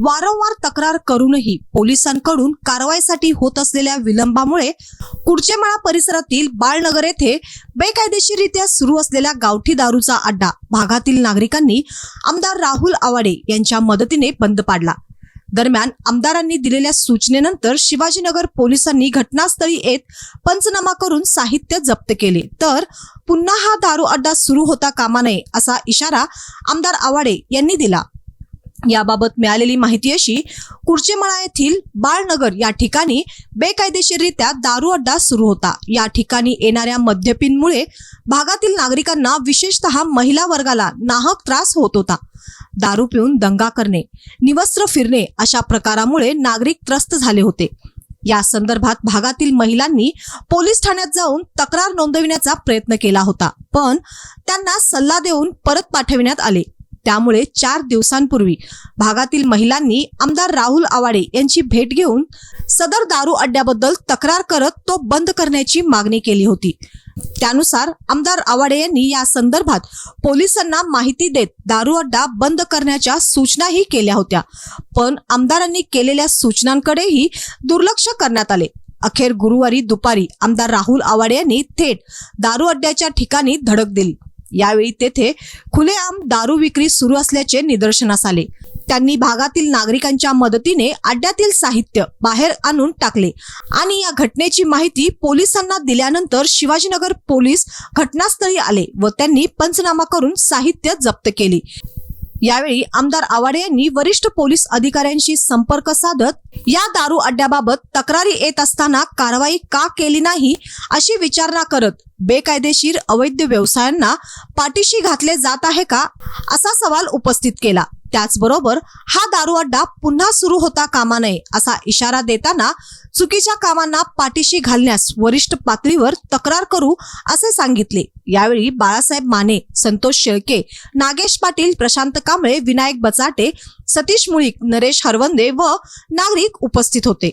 वारंवार तक्रार करूनही पोलिसांकडून कारवाईसाठी होत असलेल्या विलंबामुळे कुडचेमाळा परिसरातील बाळनगर येथे बेकायदेशीररित्या सुरू असलेल्या गावठी दारूचा अड्डा भागातील नागरिकांनी आमदार राहुल आवाडे यांच्या मदतीने बंद पाडला. दरम्यान आमदारांनी दिलेल्या सूचनेनंतर शिवाजीनगर पोलिसांनी घटनास्थळी येत पंचनामा करून साहित्य जप्त केले. तर पुन्हा हा दारू अड्डा सुरू होता कामा नये असा इशारा आमदार आवाडे यांनी दिला. याबाबत मिळालेली माहिती अशी कुर्चेमळा येथील बाळनगर या ठिकाणी बेकायदेशीररित्या दारू अड्डा सुरू होता. या ठिकाणी येणाऱ्या मद्यपींमुळे भागातील नागरिकांना विशेषतः महिला वर्गाला नाहक त्रास होत होता. दारू पिऊन दंगा करणे निवस्त्र फिरणे अशा प्रकारामुळे नागरिक त्रस्त झाले होते. या संदर्भात भागातील महिलांनी पोलीस ठाण्यात जाऊन तक्रार नोंदविण्याचा प्रयत्न केला होता. पण त्यांना सल्ला देऊन परत पाठविण्यात आले. त्यामुळे चार दिवसांपूर्वी भागातील महिलांनी आमदार राहुल आवाडे यांची भेट घेऊन सदर दारू अड्ड्याबद्दल तक्रार करत तो बंद करण्याची मागणी केली होती. त्यानुसार आमदार आवाडे यांनी या संदर्भात पोलिसांना माहिती देत दारू अड्डा बंद करण्याच्या सूचनाही केल्या होत्या. पण आमदारांनी केलेल्या सूचनांकडेही दुर्लक्ष करण्यात आले. अखेर गुरुवारी दुपारी आमदार राहुल आवाडे यांनी थेट दारू अड्ड्याच्या ठिकाणी धडक दिली. यावेळी तेथे खुलेआम दारू विक्री सुरू असल्याचे निदर्शनास आले. त्यांनी भागातील नागरिकांच्या मदतीने अड्ड्यातील साहित्य बाहेर आणून टाकले आणि या घटनेची माहिती पोलिसांना दिल्यानंतर शिवाजीनगर पोलीस घटनास्थळी आले व त्यांनी पंचनामा करून साहित्य जप्त केले. यावेळी आमदार आवाडे यांनी वरिष्ठ पोलीस अधिकाऱ्यांशी संपर्क साधत या दारू अड्ड्याबाबत तक्रारी येत असताना कारवाई का केली नाही अशी विचारणा करत बेकायदेशीर अवैध व्यवसायांना पाठीशी घातले जात आहे का असा सवाल उपस्थित केला. त्याचबरोबर हा दारू अड्डा पुन्हा सुरू होता कामा नये असा इशारा देताना चुकीच्या कामांना पाठीशी घालण्यास वरिष्ठ पातळीवर तक्रार करू असे सांगितले. यावेळी बाळासाहेब माने संतोष शेळके नागेश पाटील प्रशांत कांबळे विनायक बचाटे सतीश मुळीक नरेश हरवंदे व नागरिक उपस्थित होते.